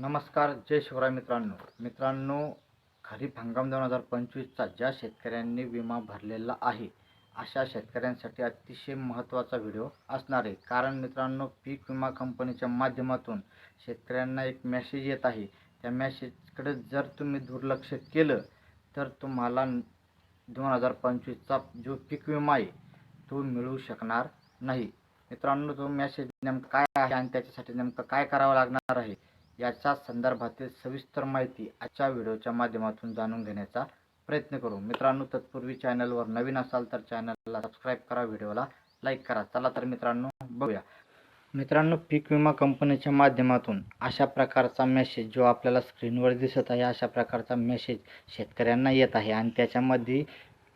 नमस्कार जय शिवराय मित्रांनो. मित्रांनो खरीप हंगाम दोन हजार पंचवीसचा ज्या शेतकऱ्यांनी विमा भरलेला आहे अशा शेतकऱ्यांसाठी अतिशय महत्त्वाचा व्हिडिओ असणार आहे. कारण मित्रांनो पीक विमा कंपनीच्या माध्यमातून शेतकऱ्यांना एक मेसेज येत आहे. त्या मेसेजकडे जर तुम्ही दुर्लक्ष केलं तर तुम्हाला दोन हजार पंचवीसचा जो पीक विमा आहे तो मिळू शकणार नाही. मित्रांनो तो मेसेज नेमका काय आहे आणि त्याच्यासाठी नेमकं काय करावं लागणार आहे? याच्या संदर्भातील सविस्तर माहिती आजच्या व्हिडिओच्या माध्यमातून जाणून घेण्याचा प्रयत्न करू. मित्रांनो तत्पूर्वी चॅनलवर नवीन असाल तर चॅनलला सबस्क्राईब करा व्हिडिओला लाईक करा. चला तर मित्रांनो बघूया. मित्रांनो पीक विमा कंपनीच्या माध्यमातून अशा प्रकारचा मेसेज जो आपल्याला स्क्रीनवर दिसत आहे अशा प्रकारचा मेसेज शेतकऱ्यांना येत आहे. आणि त्याच्यामध्ये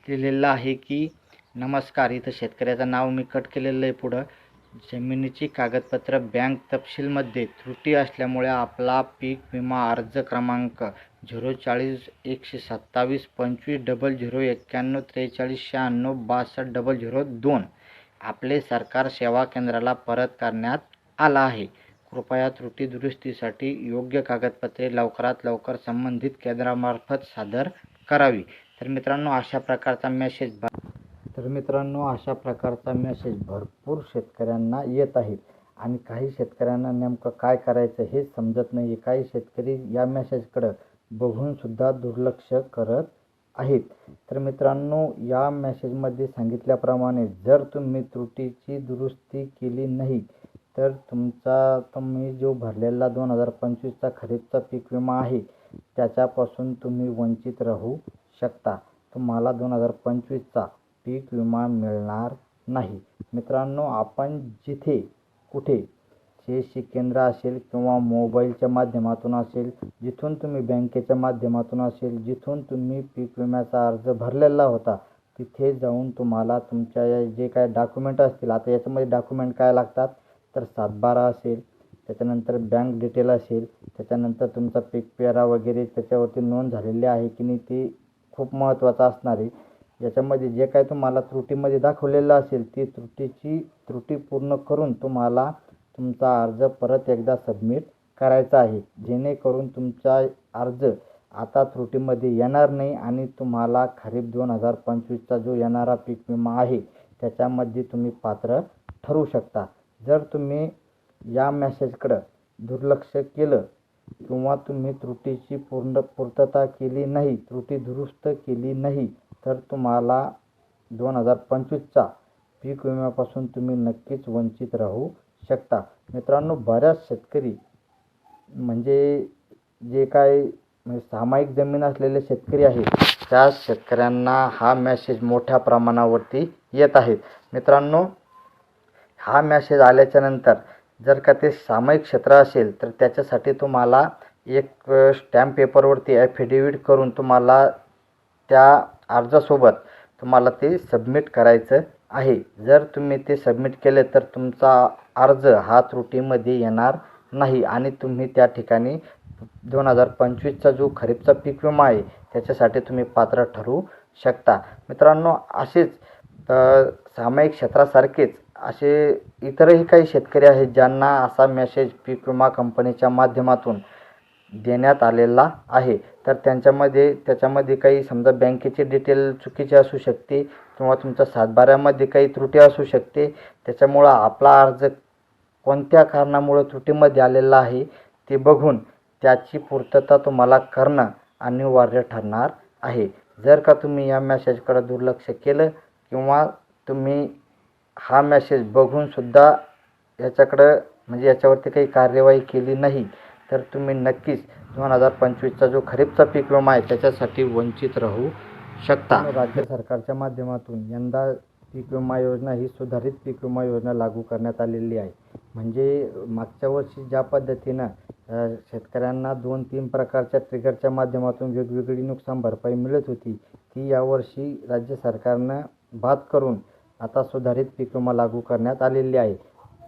लिहिलेलं आहे की नमस्कार इथं शेतकऱ्याचं नाव मी कट केलेलं आहे पुढं. जमिनीची कागदपत्र बँक तपशीलमध्ये त्रुटी असल्यामुळे आपला पीक विमा अर्ज क्रमांक झिरो चाळीस एकशे सत्तावीस पंचवीस डबल झिरो एक्क्याण्णव त्रेचाळीस शहाण्णव बासष्ट डबल झिरो दोन आपले सरकार सेवा केंद्राला परत करण्यात आला आहे. कृपया त्रुटी दुरुस्तीसाठी योग्य कागदपत्रे लवकरात लवकर संबंधित केंद्रामार्फत सादर करावी. तर मित्रांनो अशा प्रकारचा मेसेज तर मित्रांनो अशा प्रकारचा मेसेज भरपूर शेतकऱ्यांना येत आहेत आणि काही शेतकऱ्यांना नेमकं काय करायचं हे समजत नाही काही शेतकरी या मेसेजकडं बघूनसुद्धा दुर्लक्ष करत आहेत. तर मित्रांनो या मेसेजमध्ये सांगितल्याप्रमाणे जर तुम्ही त्रुटीची दुरुस्ती केली नाही तर तुमचा तुम्ही जो भरलेला दोन हजार पंचवीसचा खरीपचा पीक विमा आहे त्याच्यापासून तुम्ही वंचित राहू शकता. तुम्हाला दोन हजार पंचवीसचा पीक विमा मिळणार नाही. मित्रांनो आपण जिथे कुठे शेती केंद्र असेल किंवा मोबाईलच्या माध्यमातून असेल जिथून तुम्ही बँकेच्या माध्यमातून असेल जिथून तुम्ही पीक विम्याचा अर्ज भरलेला होता तिथे जाऊन तुम्हाला तुमच्या या जे काय डॉक्युमेंट असतील आता याच्यामध्ये डॉक्युमेंट काय लागतात? तर सातबारा असेल त्याच्यानंतर बँक डिटेल असेल त्याच्यानंतर तुमचा पीक पेरा वगैरे त्याच्यावरती नोंद झालेली आहे की नाही ते खूप महत्त्वाचं असणार आहे. याच्यामध्ये जे काय तुम्हाला त्रुटीमध्ये दाखवलेलं असेल ती त्रुटीची त्रुटी पूर्ण करून तुम्हाला तुमचा अर्ज परत एकदा सबमिट करायचा आहे. जेणेकरून तुमचा अर्ज आता त्रुटीमध्ये येणार नाही आणि तुम्हाला खरीप दोन हजार पंचवीसचा जो येणारा पीक विमा आहे त्याच्यामध्ये तुम्ही पात्र ठरू शकता. जर तुम्ही या मॅसेजकडं दुर्लक्ष केलं किंवा तुम्ही त्रुटीची पूर्ण पूर्तता केली नाही त्रुटी दुरुस्त केली नाही तर तुम्हाला दोन हजार पंचवीसचा पीक विम्यापासून तुम्ही नक्कीच वंचित राहू शकता. मित्रांनो बऱ्याच शेतकरी म्हणजे जे काय म्हणजे सामायिक जमीन असलेले शेतकरी आहेत त्या शेतकऱ्यांना हा मॅसेज मोठ्या प्रमाणावरती येत आहेत मित्रांनो हा मॅसेज आल्याच्यानंतर जर का ते सामायिक क्षेत्र असेल तर त्याच्यासाठी तुम्हाला एक स्टॅम्प पेपरवरती ॲफिडेविट करून तुम्हाला त्या अर्जासोबत तुम्हाला ते सबमिट करायचं आहे. जर तुम्ही ते सबमिट केले तर तुमचा अर्ज हा त्रुटीमध्ये येणार नाही आणि तुम्ही त्या ठिकाणी दोन हजार पंचवीसचा जो खरीपचा पीक विमा आहे त्याच्यासाठी तुम्ही पात्र ठरू शकता. मित्रांनो असेच सामायिक क्षेत्रासारखेच असे इतरही काही शेतकरी आहेत ज्यांना असा मेसेज पीक विमा कंपनीच्या माध्यमातून देण्यात आलेला आहे. तर त्यांच्यामध्ये त्याच्यामध्ये काही समजा बँकेची डिटेल चुकीची असू शकते किंवा तुमच्या सातबाऱ्यामध्ये काही त्रुटी असू शकते त्याच्यामुळं आपला अर्ज कोणत्या कारणामुळं त्रुटीमध्ये आलेला आहे ते बघून त्याची पूर्तता तुम्हाला करणं अनिवार्य ठरणार आहे. जर का तुम्ही या मॅसेजकडे दुर्लक्ष केलं किंवा तुम्ही हा मॅसेज बघूनसुद्धा याच्याकडं म्हणजे याच्यावरती काही कार्यवाही केली नाही तर तुम्ही नक्कीच दोन हजार पंचवीसचा जो खरीपचा पीक विमा आहे त्याच्यासाठी वंचित राहू शकता. राज्य सरकारच्या माध्यमातून यंदा पीक विमा योजना ही सुधारित पीक विमा योजना लागू करण्यात आलेली आहे. म्हणजे मागच्या वर्षी ज्या पद्धतीनं शेतकऱ्यांना दोन तीन प्रकारच्या ट्रिगरच्या माध्यमातून वेगवेगळी नुकसान भरपाई मिळत होती ती यावर्षी राज्य सरकारनं बाद करून आता सुधारित पीक विमा लागू करण्यात आलेली आहे.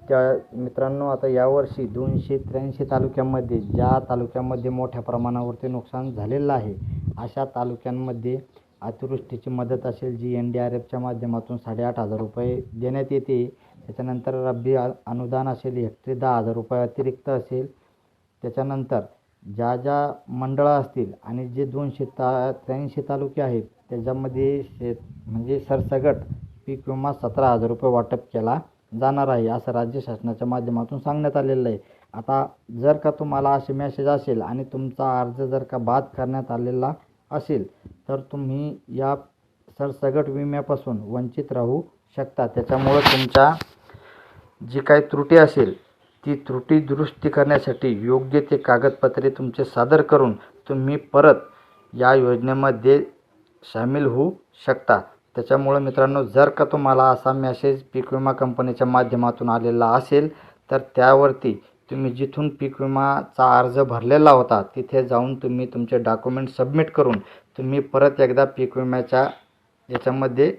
त्या मित्रांनो आता यावर्षी दोनशे त्र्याऐंशी तालुक्यांमध्ये ज्या तालुक्यामध्ये मोठ्या प्रमाणावरती नुकसान झालेलं आहे अशा तालुक्यांमध्ये अतिवृष्टीची मदत असेल जी एन डी आर एफच्या माध्यमातून साडेआठ हजार रुपये देण्यात येते. त्याच्यानंतर रब्बी अनुदान असेल हेक्टरी दहा हजार रुपये अतिरिक्त असेल. त्याच्यानंतर ज्या ज्या मंडळं असतील आणि जे दोनशे ता त्र्याऐंशी तालुके आहेत त्याच्यामध्ये शेत म्हणजे सरसगट पीक विमा सतरा हजार रुपये वाटप केला जाणार आहे असं राज्य शासनाच्या माध्यमातून सांगण्यात आलेलं आहे. आता जर का तुम्हाला असे मेसेज असेल आणि तुमचा अर्ज जर का बाद करण्यात आलेला असेल तर तुम्ही या सरसगट विम्यापासून वंचित राहू शकता. त्याच्यामुळं तुमच्या जी काही त्रुटी असेल ती त्रुटी दुरुस्ती करण्यासाठी योग्य ते कागदपत्रे तुमचे सादर करून तुम्ही परत या योजनेमध्ये सामील होऊ शकता. त्याच्यामुळं मित्रांनो जर का तुम्हाला असा मेसेज पीक विमा कंपनीच्या माध्यमातून आलेला असेल तर त्यावरती तुम्ही जिथून पीक विमाचा अर्ज भरलेला होता तिथे जाऊन तुम्ही तुमचे डॉक्युमेंट सबमिट करून तुम्ही परत एकदा पीक विम्याच्या याच्यामध्ये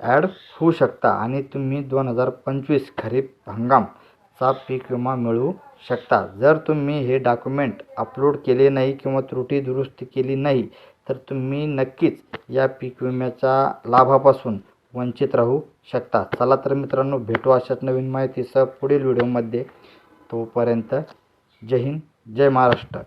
ॲड होऊ शकता आणि तुम्ही दोन हजार पंचवीस खरीप हंगामचा पीक विमा मिळवू शकता. जर तुम्ही हे डॉक्युमेंट अपलोड केले नाही किंवा त्रुटी दुरुस्ती केली नाही तर तुम्ही नक्कीच या पीक विम्याच्या लाभापासून वंचित राहू शकता. चला तर मित्रांनो भेटू अशाच नवीन माहितीसह पुढील व्हिडिओमध्ये. तोपर्यंत जय हिंद जय महाराष्ट्र.